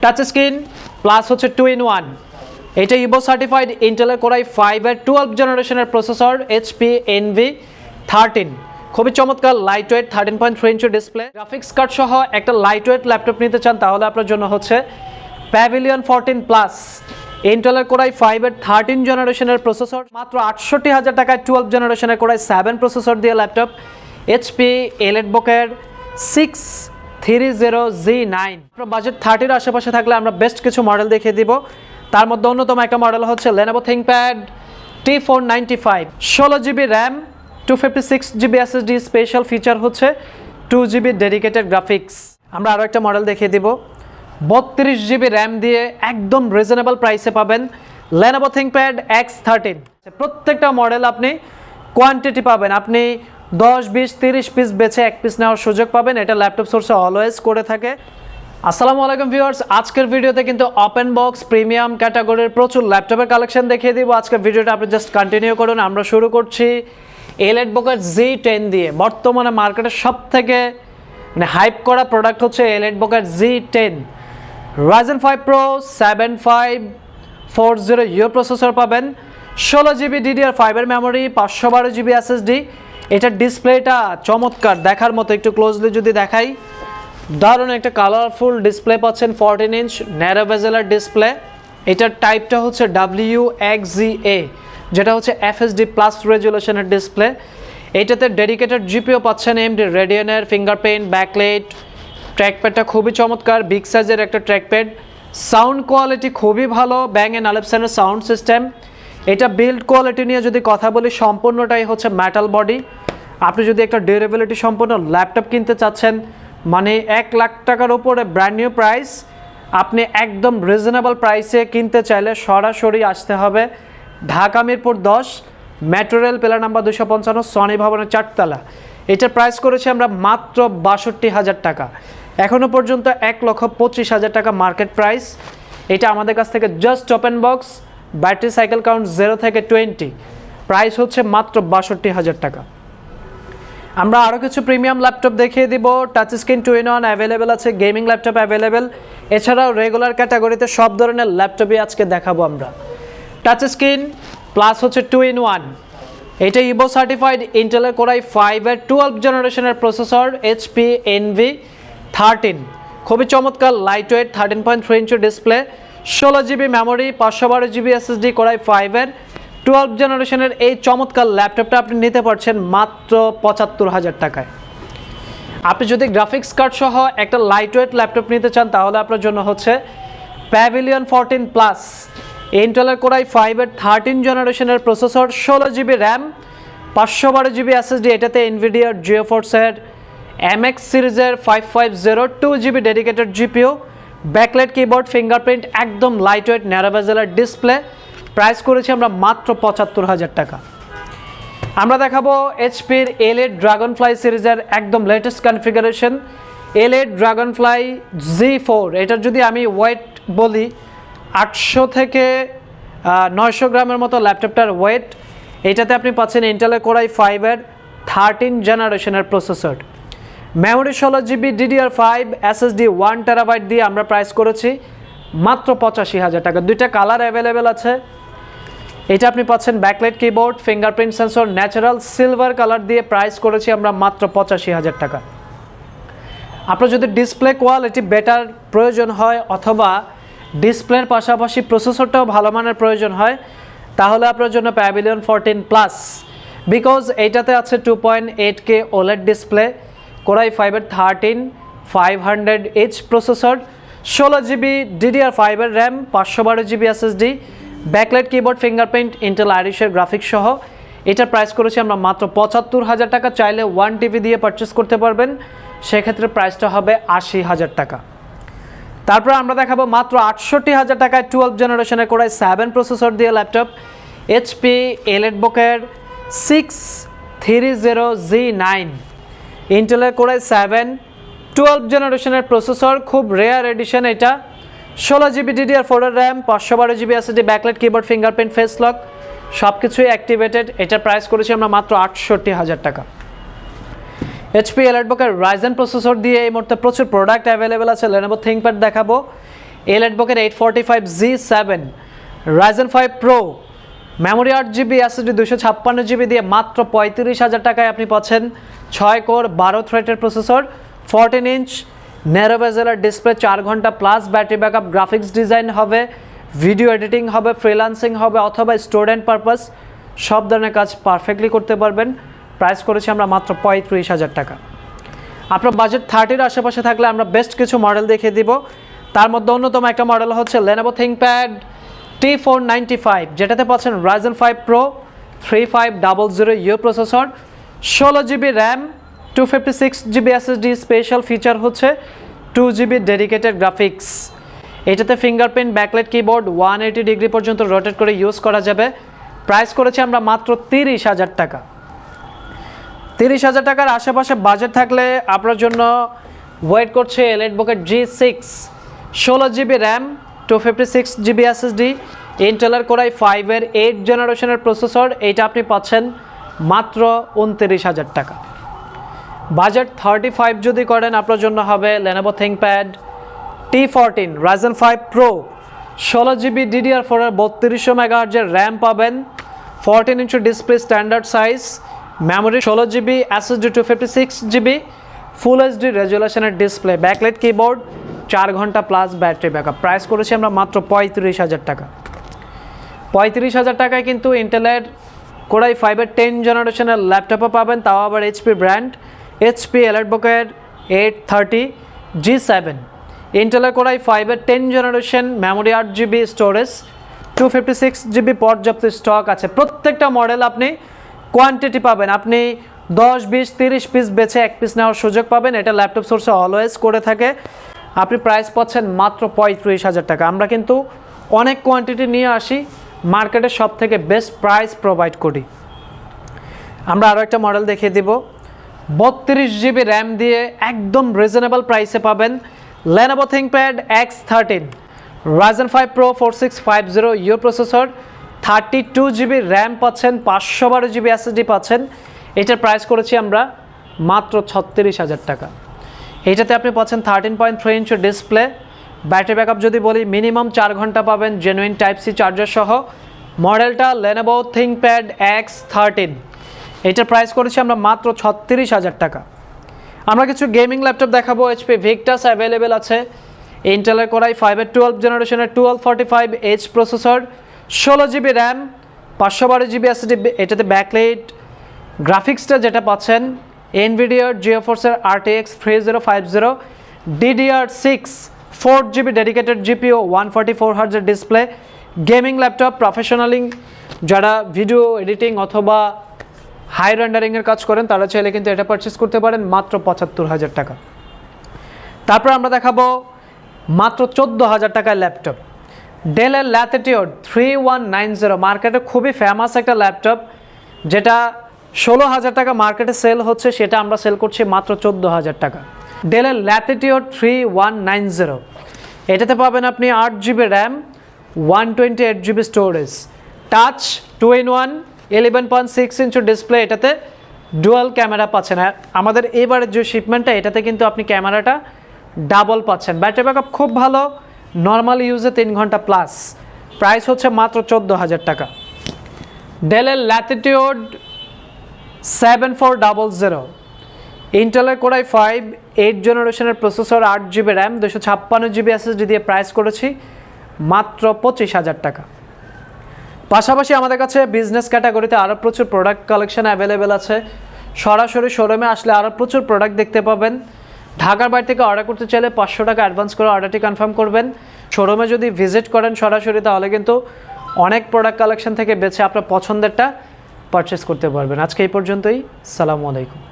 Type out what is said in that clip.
Touch screen plus হচ্ছে two in one এটা Evo certified ইন্টেলের কোরাই ফাইভের টুয়েলভ জেনারেশনের প্রসেসর এইচপি এনভি থার্টিন খুবই চমৎকার lightweight thirteen point three inch display graphics card সহ একটা লাইট ওয়েট ল্যাপটপ নিতে চান, তাহলে আপনার জন্য হচ্ছে প্যাভিলিয়ন ফোরটিন প্লাস ইন্টেলের কোরাই ফাইভের থার্টিন জেনারেশনের প্রসেসর মাত্র আটষট্টি হাজার টাকায় টুয়েলভ জেনারেশনের কোরাই সেভেন প্রসেসর দিয়ে ল্যাপটপ এইচপি এলেট বুকের six three zero G nine. Budget থার্টির আশেপাশে থাকলে আমরা বেস্ট কিছু মডেল দেখিয়ে দিব। তার মধ্যে অন্যতম একটা মডেল হচ্ছে Lenovo ThinkPad T four ninety five ষোলো GB RAM two fifty six GB SSD special feature হচ্ছে টু জিবি ডেডিকেটেড গ্রাফিক্স আমরা আরও একটা মডেল দেখিয়ে দিব। বত্রিশ জিবি র্যাম দিয়ে একদম রিজনেবল প্রাইসে পাবেন লেনোভো থিংকপ্যাড এক্স থার্টিন প্রত্যেকটা মডেল আপনি কোয়ান্টিটি পাবেন। আপনি দশ, বিশ, তিরিশ পিস বেছে এক পিস নেওয়ার সুযোগ পাবেন। এটা ল্যাপটপ সোর্সে অলওয়েজ করে থাকে। আসসালামু আলাইকুম ভিউয়ার্স আজকের ভিডিওতে কিন্তু ওপেন বক্স প্রিমিয়াম ক্যাটাগরির প্রচুর ল্যাপটপের কালেকশন দেখিয়ে দিব। আজকের ভিডিওটা আপনি জাস্ট কন্টিনিউ করুন। আমরা শুরু করছি এলেট বোকের জি টেন দিয়ে। বর্তমানে মার্কেটের সব থেকে মানে হাইপ করা প্রোডাক্ট হচ্ছে Elite বোকের G ten Ryzen five Pro seven five four zero U processor পাবেন। ষোলো জিবি ডিডিআর ফাইভের মেমোরি পাঁচশো বারো জিবি এসএসডি এটার ডিসপ্লেটা চমৎকার, দেখার মতো একটু ক্লোজলি যদি দেখাই। দারুণ একটা কালারফুল ডিসপ্লে পাচ্ছেন ফোরটিন ইঞ্চ ন্যারো বেজেলার ডিসপ্লে এটার টাইপটা হচ্ছে ডাব্লিউ এক্স জি এ যেটা হচ্ছে এফএসডি প্লাস রেজুলেশনের ডিসপ্লে এইটাতে ডেডিকেটেড জিপিও পাচ্ছেন এমডি রেডিয়নের ফিঙ্গারপ্রিন্ট ব্যাকলেট ট্র্যাকপ্যাডটা খুবই চমৎকার বিগ সাইজের একটা ট্র্যাকপ্যাড সাউন্ড কোয়ালিটি খুবই ভালো ব্যাং অ্যান্ড আলেপসানের সাউন্ড সিস্টেম এটা বিল্ড কোয়ালিটি নিয়ে যদি কথা বলি, সম্পূর্ণটাই হচ্ছে মেটাল বডি আপনি যদি একটা ডিউরেবিলিটি সম্পন্ন ল্যাপটপ কিনতে চাচ্ছেন মানে এক লাখ টাকার উপরে ব্র্যান্ড নিউ প্রাইস আপনি একদম রিজনেবল প্রাইসে কিনতে চাইলে সরাসরি আসতে হবে ঢাকা মিরপুর দশ মেট্রো রেল পিলার নাম্বার দুশো পঞ্চান্ন সনি ভবনের চারতলা। এটার প্রাইস করেছি আমরা মাত্র বাষট্টি হাজার টাকা। এখনও পর্যন্ত এক লক্ষ পঁচিশ হাজার টাকা মার্কেট প্রাইস এটা আমাদের কাছ থেকে just open box battery cycle count zero থেকে টোয়েন্টি। প্রাইস হচ্ছে মাত্র বাষট্টি হাজার টাকা। আমরা আরও কিছু প্রিমিয়াম ল্যাপটপ দেখিয়ে দিব। Touch screen two in one available আছে গেমিং ল্যাপটপ অ্যাভেলেবেল এছাড়াও রেগুলার ক্যাটাগরিতে সব ধরনের ল্যাপটপই আজকে দেখাবো আমরা। টাচ স্ক্রিন প্লাস হচ্ছে টু ইন ওয়ান এটা ইভো সার্টিফাইড ইন্টেলের কোরাই ফাইভের টুয়েলভ জেনারেশনের প্রসেসর এইচপি এনভি থার্টিন খুবই চমৎকার lightweight thirteen point three inch display ষোলো জিবি মেমোরি পাঁচশো বারো জিবি এসএসডি কোরাই ফাইভের টুয়েলভ জেনারেশনের এই চমৎকার ল্যাপটপটা আপনি নিতে পারছেন মাত্র পঁচাত্তর হাজার টাকায়। আপনি যদি গ্রাফিক্স কার্ড সহ একটা লাইট ওয়েট ল্যাপটপ নিতে চান, তাহলে আপনার জন্য হচ্ছে প্যাভিলিয়ন ফোরটিন প্লাস ইন্টেলের কোরাই ফাইভের থার্টিন জেনারেশনের প্রসেসর ষোলো জিবি র্যাম পাঁচশো বারো জিবি এসএসডি এটাতে এনভিডিয়ার জিও ফোর্সের এম এক্স সিরিজের five five zero two GB dedicated GPU backlight keyboard fingerprint একদম লাইট ওয়েট ন্যারোভেজেলার ডিসপ্লে প্রাইস করেছি আমরা মাত্র পঁচাত্তর হাজার টাকা। আমরা দেখাবো এইচপির এলএড ড্রাগন ফ্লাই সিরিজের একদম latest configuration Elite Dragonfly G four এটার যদি আমি ওয়েট বলি, আটশো থেকে নয়শো গ্রামের মতো ল্যাপটপটার ওয়েট এটাতে আপনি পাচ্ছেন ইন্টেলের কোরাই ফাইভের থার্টিন জেনারেশনের প্রসেসর মেমোরি ষোলো GB DDR five SSD one terabyte দিয়ে আমরা প্রাইস করেছি মাত্র পঁচাশি হাজার টাকা। দুইটা কালার অ্যাভেলেবেল আছে। এটা আপনি পাচ্ছেন backlight keyboard fingerprint sensor natural silver colour দিয়ে প্রাইস করেছি আমরা মাত্র পঁচাশি হাজার টাকা। আপনার যদি ডিসপ্লে কোয়ালিটি বেটার প্রয়োজন হয় অথবা ডিসপ্লের পাশাপাশি প্রসেসরটাও ভালো মানের প্রয়োজন হয়, তাহলে আপনার জন্য প্যাভিলিয়ন ফোরটিন প্লাস বিকজ এইটাতে আছে two point eight K OLED display Core i ফাইভের thirteen, five hundred H processor ষোলো জিবি ডিডিআর ফাইভের র্যাম পাঁচশো বারো GB SSD backlight keyboard fingerprint Intel আইরিশের graphics সহ। এটার প্রাইস করেছি আমরা মাত্র পঁচাত্তর হাজার টাকা, চাইলে ওয়ান টিভি দিয়ে পারচেস করতে পারবেন। সেক্ষেত্রে প্রাইসটা হবে আশি হাজার টাকা। তারপর আমরা দেখাবো মাত্র আটষট্টি হাজার টাকায় টুয়েলভ জেনারেশনের কোরাই সেভেন প্রসেসর দিয়ে ল্যাপটপ এইচপি এলেট বুকের six three zero G nine ইন্টেলের কোরাই সেভেন টুয়েলভ জেনারেশনের প্রসেসর খুব রেয়ার এডিশন এটা। ষোলো জিবি ডিডিআর ফোরের র্যাম পাঁচশো বারো GB SSD backlight keyboard fingerprint face lock সব কিছুই অ্যাক্টিভেটেড এটার প্রাইস করেছি আমরা মাত্র আটষট্টি হাজার টাকা। এইচপি এলার্টবুকের রাইজেন প্রসেসর দিয়ে এই মুহূর্তে প্রচুর প্রোডাক্ট অ্যাভেলেবেল আছে। লেনোভো থিঙ্কপ্যাড দেখাবো। L advocate eight forty five G seven Ryzen five Pro memory আট জিবি এসএসডি দুশো ছাপ্পান্ন জিবি দিয়ে মাত্র পঁয়ত্রিশ হাজার টাকায় আপনি পাচ্ছেন ছয় কোর, বারো থ্রেটের প্রসেসর ফোরটিন ইঞ্চ ন্যারো বেজেলার ডিসপ্লে চার ঘণ্টা plus battery backup graphics design হবে ভিডিও এডিটিং হবে ফ্রিলান্সিং হবে অথবা স্টুডেন্ট পারপাস সব ধরনের কাজ পারফেক্টলি করতে পারবেন। প্রাইস করেছি আমরা মাত্র পঁয়ত্রিশ হাজার টাকা। আপনার বাজেট থার্টির আশেপাশে থাকলে আমরা বেস্ট কিছু মডেল দেখিয়ে দিব। তার মধ্যে অন্যতম একটা মডেল হচ্ছে Lenovo ThinkPad T four ninety five যেটাতে পাচ্ছেন Ryzen five Pro three five double zero U processor ষোলো GB RAM two fifty six GB SSD special feature হচ্ছে টু জিবি ডেডিকেটেড গ্রাফিক্স এটাতে fingerprint backlit keyboard one eighty degree পর্যন্ত rotate করে use করা যাবে। Price করেছি আমরা মাত্র তিরিশ হাজার টাকা। তিরিশ হাজার টাকার আশেপাশে বাজেট থাকলে আপনার জন্য ওয়েট করছে এলএড বুকেট জি সিক্স ষোলো GB RAM two fifty six GB SSD ইন্টেলের কোরাই ফাইভের এইট জেনারেশনের প্রসেসর এইটা আপনি পাচ্ছেন মাত্র উনত্রিশ হাজার টাকা। বাজেট থার্টি ফাইভ যদি করেন, আপনার জন্য হবে Lenovo ThinkPad T fourteen Ryzen five Pro ষোলো জিবি ডিডিআর ফোরের বত্রিশশো মেগাহার্জের র্যাম পাবেন fourteen inch display standard size memory ষোলো GB SSD two fifty six GB full HD রেজুলেশনের display backlight keyboard চার ঘণ্টা প্লাস ব্যাটারি ব্যাকআপ প্রাইস করেছি আমরা মাত্র পঁয়ত্রিশ হাজার টাকা। পঁয়ত্রিশ হাজার টাকায় কিন্তু ইন্টেলের কোরাই ফাইভের টেন জেনারেশনের ল্যাপটপও পাবেন, তাও আবার এইচপি ব্র্যান্ড এইচপি এলার্টবুকের এইট থার্টি জি সেভেন ইন্টেলের কোরাই ফাইভের টেন জেনারেশন মেমোরি আট GB storage two fifty six GB পর্যাপ্ত স্টক আছে। প্রত্যেকটা মডেল আপনি কোয়ান্টিটি পাবেন। আপনি দশ, বিশ, তিরিশ পিস বেছে এক পিস নেওয়ার সুযোগ পাবেন। এটা ল্যাপটপ সোর্সে অলওয়েজ করে থাকে। আপনি প্রাইস পাচ্ছেন মাত্র পঁয়ত্রিশ হাজার টাকা। আমরা কিন্তু অনেক কোয়ান্টিটি নিয়ে আসি মার্কেটে সব থেকে বেস্ট প্রাইস প্রোভাইড করি। আমরা আরও একটা মডেল দেখিয়ে দিব। বত্রিশ জিবি র্যাম দিয়ে একদম রিজনেবল প্রাইসে পাবেন Lenovo ThinkPad X thirteen Ryzen five Pro four six five zero U processor thirty two GB RAM পাচ্ছেন, পাঁচশো বারো জিবি এসএসডি পাচ্ছেন। এটার প্রাইস করেছি আমরা মাত্র ছত্রিশ হাজার টাকা। এইটাতে আপনি পাচ্ছেন thirteen point three inch display battery backup যদি বলি মিনিমাম চার ঘণ্টা পাবেন জেনুইন টাইপ সি চার্জার সহ। মডেলটা লেনোভো থিংপ্যাড এক্স থার্টিন এটার প্রাইস করেছি আমরা মাত্র ছত্রিশ হাজার টাকা। আমরা কিছু গেমিং ল্যাপটপ দেখাবো এইচপি ভিক্টাস অ্যাভেলেবেল আছে। ইন্টেলের করাই ফাইভের টুয়েলভ জেনারেশনের twelve forty five H processor ষোলো জিবি র্যাম পাঁচশো বারো জিবি এসডি এটাতে ব্যাকলাইট গ্রাফিক্সটা যেটা পাচ্ছেন এনভিডিয়ার জিওফোর্সের RTX three zero five zero DDR six four GB dedicated GPU one forty four হার্জের display gaming laptop প্রফেশনালিং যারা ভিডিও এডিটিং অথবা হাই রেন্ডারিংয়ের কাজ করেন, তারা চাইলে কিন্তু এটা পারচেস করতে পারেন, মাত্র পঁচাত্তর হাজার টাকা। তারপর আমরা দেখাবো মাত্র চোদ্দ হাজার টাকার ল্যাপটপ ডেলের Latitude three one nine zero মার্কেটে খুবই ফেমাস একটা ল্যাপটপ যেটা ষোলো হাজার টাকা মার্কেটে সেল হচ্ছে, সেটা আমরা সেল করছি মাত্র চোদ্দ হাজার টাকা। ডেলের Latitude three one nine zero এটাতে পাবেন আপনি আট GB RAM one twenty eight GB storage touch two in one eleven point six inch display এটাতে ডুয়াল ক্যামেরা পাচ্ছেন। আর আমাদের এবারের যে শিপমেন্টটা এটাতে কিন্তু আপনি ক্যামেরাটা ডাবল পাচ্ছেন। ব্যাটারি ব্যাকআপ খুব ভালো নর্মাল ইউজে তিন ঘণ্টা প্লাস প্রাইস হচ্ছে মাত্র চোদ্দ হাজার টাকা। ডেলের Latitude seven four double zero ইন্টেলের কোরাই ফাইভ এইট জেনারেশনের প্রসেসর আট জিবি র্যাম দুশো ছাপ্পান্ন জিবি এসএসডি দিয়ে প্রাইস করেছি মাত্র পঁচিশ হাজার টাকা। পাশাপাশি আমাদের কাছে বিজনেস ক্যাটাগরিতে আরও প্রচুর প্রোডাক্ট কালেকশন অ্যাভেলেবেল আছে। সরাসরি শোরুমে আসলে আরও প্রচুর প্রোডাক্ট দেখতে পাবেন। ঢাকার বাইরে থেকে অর্ডার করতে চাইলে পাঁচশো টাকা অ্যাডভান্স করে অর্ডারটি কনফার্ম করবেন। শোরুমে যদি ভিজিট করেন সরাসরি তাহলে কিন্তু অনেক প্রোডাক্ট কালেকশন থেকে বেছে আপনার পছন্দেরটা পারচেস করতে পারবেন। আজকে এই পর্যন্তই। সালামু আলাইকুম।